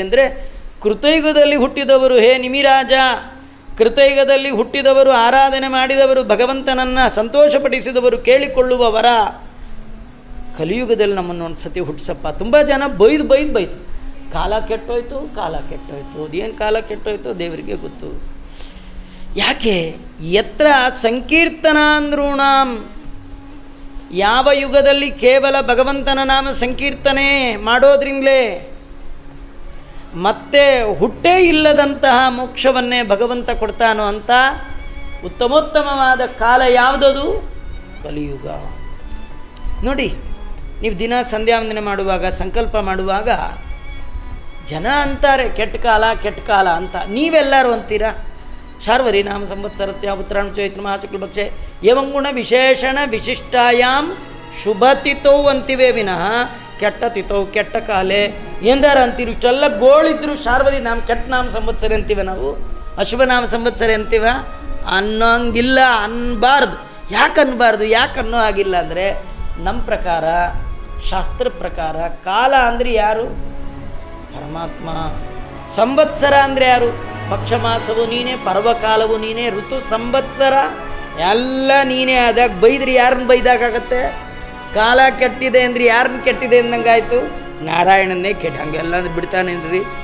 ಅಂದರೆ ಕೃತಯುಗದಲ್ಲಿ ಹುಟ್ಟಿದವರು, ಹೇ ನಿಮಿರಾಜ, ಕೃತಯುಗದಲ್ಲಿ ಹುಟ್ಟಿದವರು, ಆರಾಧನೆ ಮಾಡಿದವರು, ಭಗವಂತನನ್ನು ಸಂತೋಷಪಡಿಸಿದವರು ಕೇಳಿಕೊಳ್ಳುವ ವರ ಕಲಿಯುಗದಲ್ಲಿ ನಮ್ಮನ್ನು ಒಂದು ಸತಿ ಹುಟ್ಟಿಸಪ್ಪ ತುಂಬ ಜನ ಬೈದು ಬೈದು ಬೈತು. ಕಾಲ ಕೆಟ್ಟೋಯ್ತು ಕಾಲ ಕೆಟ್ಟೋಯ್ತು. ಅದೇನು ಕಾಲ ಕೆಟ್ಟೋಯ್ತು ದೇವರಿಗೆ ಗೊತ್ತು. ಯಾಕೆ? ಎತ್ರ ಸಂಕೀರ್ತನಾಂದ್ರೂಣಾಂ. ಯಾವ ಯುಗದಲ್ಲಿ ಕೇವಲ ಭಗವಂತನ ನಾಮ ಸಂಕೀರ್ತನೆ ಮಾಡೋದ್ರಿಂದಲೇ ಮತ್ತೆ ಹುಟ್ಟೇ ಇಲ್ಲದಂತಹ ಮೋಕ್ಷವನ್ನೇ ಭಗವಂತ ಕೊಡ್ತಾನೋ ಅಂತ ಉತ್ತಮೋತ್ತಮವಾದ ಕಾಲ ಯಾವುದದು? ಕಲಿಯುಗ. ನೋಡಿ, ನೀವು ದಿನ ಸಂಧ್ಯಾವಂದನೆ ಮಾಡುವಾಗ, ಸಂಕಲ್ಪ ಮಾಡುವಾಗ, ಜನ ಅಂತಾರೆ, ಕೆಟ್ಟ ಕಾಲ ಕೆಟ್ಟ ಕಾಲ ಅಂತ. ನೀವೆಲ್ಲರೂ ಅಂತೀರಾ? ಶಾರ್ವರಿ ನಾಮ ಸಂವತ್ಸರಸ್ಯ ಉತ್ತರಾಯಣ ಚೈತ್ರ ಮಹಾಶುಕ್ಲ ಪಕ್ಷೆ ಏವಂಗುಣ ವಿಶೇಷಣ ವಿಶಿಷ್ಟಾಯಾಮ್ ಶುಭತಿತೋ ಅಂತಿವೆ ವಿನಃ ಕೆಟ್ಟ ತಿತವು ಕೆಟ್ಟ ಕಾಲೆ. ಎಂದಾರ ಅಂತೀರಿ ಇಷ್ಟೆಲ್ಲ ಗೋಳಿದ್ರು ಶಾರ್ವರಿ ನಾಮ ಕೆಟ್ಟ ನಾಮ ಸಂವತ್ಸರ ಅಂತೀವ ನಾವು? ಅಶುಭ ನಾಮ ಸಂವತ್ಸರ ಅಂತೀವ? ಅನ್ನೋಂಗಿಲ್ಲ, ಅನ್ಬಾರ್ದು. ಯಾಕೆ ಅನ್ಬಾರ್ದು, ಯಾಕೆ ಅನ್ನೋ ಆಗಿಲ್ಲ ಅಂದರೆ ನಮ್ಮ ಪ್ರಕಾರ, ಶಾಸ್ತ್ರ ಪ್ರಕಾರ, ಕಾಲ ಅಂದರೆ ಯಾರು? ಪರಮಾತ್ಮ. ಸಂವತ್ಸರ ಅಂದರೆ ಯಾರು? ಪಕ್ಷ ಮಾಸವು ನೀನೇ, ಪರ್ವಕಾಲವು ನೀನೇ, ಋತು ಸಂವತ್ಸರ. ಎಲ್ಲ ನೀನೇ ಅದಾಗ ಬೈದ್ರಿ ಯಾರನ್ನ ಬೈದಾಗತ್ತೆ ಕಾಲ ಕೆಟ್ಟಿದೆ ಅಂದ್ರೆ ಯಾರನ್ನ ಕೆಟ್ಟಿದೆ ಅಂದಂಗಾಯ್ತು? ನಾರಾಯಣನ್ನೇ ಕೆಟ್ಟ ಹಂಗೆಲ್ಲ ಬಿಡ್ತಾನೇನ್ರಿ?